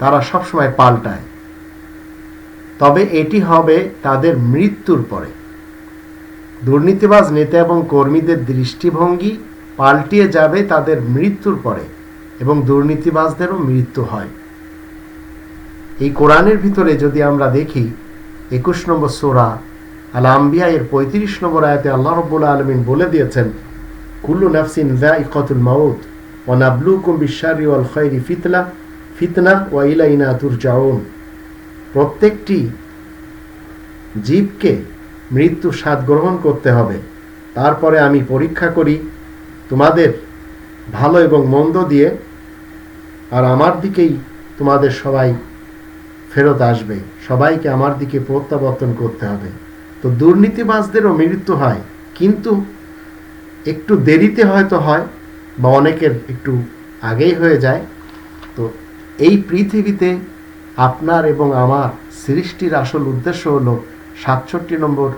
তারা সবসময় পাল্টায়। তবে এটি হবে তাদের মৃত্যুর পরে। দুর্নীতিবাজ নেতা এবং কর্মীদের দৃষ্টিভঙ্গি পাল্টিয়ে যাবে তাদের মৃত্যুর পরে এবং দুর্নীতিবাজদেরও মৃত্যু হয়। এই কোরআনের ভিতরে যদি আমরা দেখি, একুশ নম্বর সোরা আল আম্বিয়া এর পঁয়ত্রিশ নম্বর আয়াতে আল্লাহ রব্বুল আলমিন বলে দিয়েছেন, কুল্লু নাফসিন দা ইকতুল মাউত ও নাবলুকুম বিশারি ওয়াল খৈরি ফিতলা ফিতনা ওয়া ইলাইনা তুরজাউন প্রত্যেকটি জীবকে মৃত্যু স্বাদ গ্রহণ করতে হবে। তারপরে আমি পরীক্ষা করি তোমাদের ভালো এবং মন্দ দিয়ে, আর আমার দিকেই তোমাদের সবাই ফেরত আসবে। সবাইকে আমার দিকে প্রত্যাবর্তন করতে হবে। তো দুর্নীতিবাজদেরও মৃত্যু হয়, কিন্তু একটু দেরিতে হয়তো হয় বা অনেকের একটু আগেই হয়ে যায়। তো এই পৃথিবীতে আপনার এবং আমার সৃষ্টির আসল উদ্দেশ্য হল সাতষট্টি নম্বর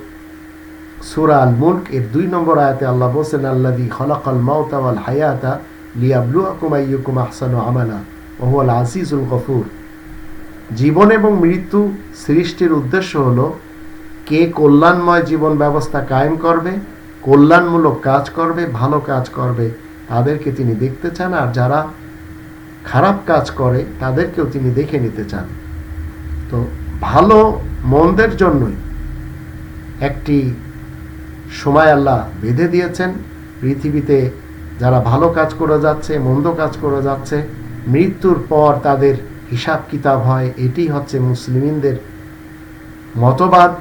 সুরা আল মুল্ক এর দুই নম্বর আয়াতে আল্লাহ বলছেন আল্লাদি খলাকাল মাউতা ওয়াল হায়াতা লিয়াবলু আকুমাইয়ুকুম আহসানু আমালা ওহুয়াল আজিজুল গফুর। জীবন এবং মৃত্যু সৃষ্টির উদ্দেশ্য হল কে কল্যাণময় জীবন ব্যবস্থা কায়েম করবে, কল্যাণমূলক কাজ করবে, ভালো কাজ করবে, তাদেরকে তিনি দেখতে চান। আর যারা খারাপ কাজ করে, তাদেরকেও তিনি দেখে নিতে চান। তো ভালো মন্দের জন্যই একটি সময় আল্লাহ বেঁধে দিয়েছেন। পৃথিবীতে যারা ভালো কাজ করে যাচ্ছে, মন্দ কাজ করে যাচ্ছে, মৃত্যুর পর তাদের হিসাব কিতাব হয়। এটি হচ্ছে মুসলিমদের মতবাদ।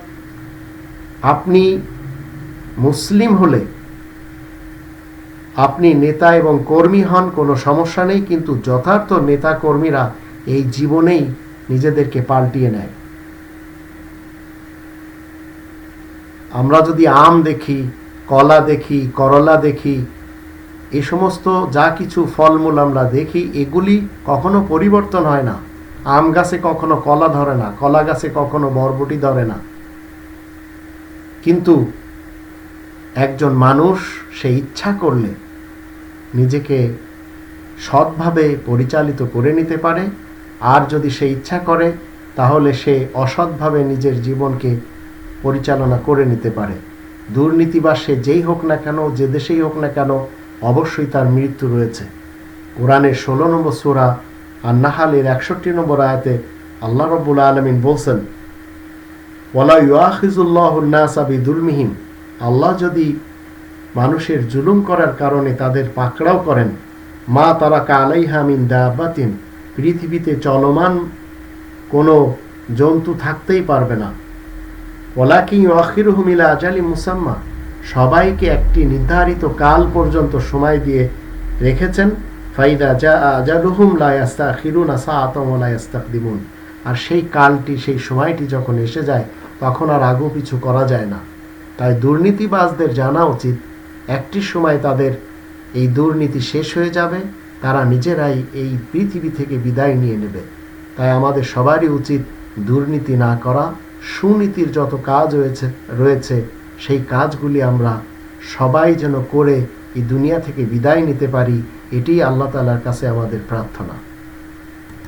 আপনি মুসলিম হলে আপনি নেতা এবং কর্মী হন, কোনো সমস্যা নেই, কিন্তু যথার্থ নেতা কর্মীরা এই জীবনেই নিজেদেরকে পাল্টিয়ে নেয়। আমরা যদি আম দেখি, কলা দেখি, করলা দেখি, এ সমস্ত যা কিছু ফলমূল আমরা দেখি, এগুলি কখনো পরিবর্তন হয় না। আম গাছে কখনো কলা ধরে না, কলা গাছে কখনো বরবটি ধরে না। কিন্তু একজন মানুষ সে ইচ্ছা করলে নিজেকে সৎভাবে পরিচালিত করে নিতে পারে। আর যদি সে ইচ্ছা করে, তাহলে সে অসৎভাবে নিজের জীবনকে পরিচালনা করে নিতে পারে। দুর্নীতি বা সে যেই হোক না কেন, যে দেশেই হোক না কেন, অবশ্যই তার মৃত্যু রয়েছে। কোরআনের ষোলো নম্বর সুরা আর নাহালের একষট্টি নম্বর আয়াতে আল্লাহ রব্বুল আলমিন বলছেন ওলা ইউআিজুল্লাহসাবি দুর্মিহীন আল্লাহ যদি মানুষের জুলুম করার কারণে তাদের পাকড়াও করেন, মা তারা কালাই হামিন দাবাতিন, পৃথিবীতে চলমান কোনো জন্তু থাকতেই পারবে না। ওলাকি অখির হুমিলা আজালি মুসাম্মা, সবাইকে একটি নির্ধারিত কাল পর্যন্ত সময় দিয়ে রেখেছেন, ফাইদা যা আজালুহুম লায়াস্তা খিরুন আসা আতমলায়াস্তাক দিবুন আর সেই কালটি, সেই সময়টি যখন এসে যায়, তখন আর আগু পিছু করা যায় না। তাই দুর্নীতিবাজদের জানা উচিত, একটি সময় তাদের এই দুর্নীতি শেষ হয়ে যাবে, তারা নিজেরাই এই পৃথিবী থেকে বিদায় নিয়ে নেবে। তাই আমাদের সবারই উচিত দুর্নীতি না করা, সুনীতির যত কাজ হয়েছে, রয়েছে, সেই কাজগুলি আমরা সবাই যেন করে এই দুনিয়া থেকে বিদায় নিতে পারি এটি আল্লাহ তালার কাছে আমাদের প্রার্থনা।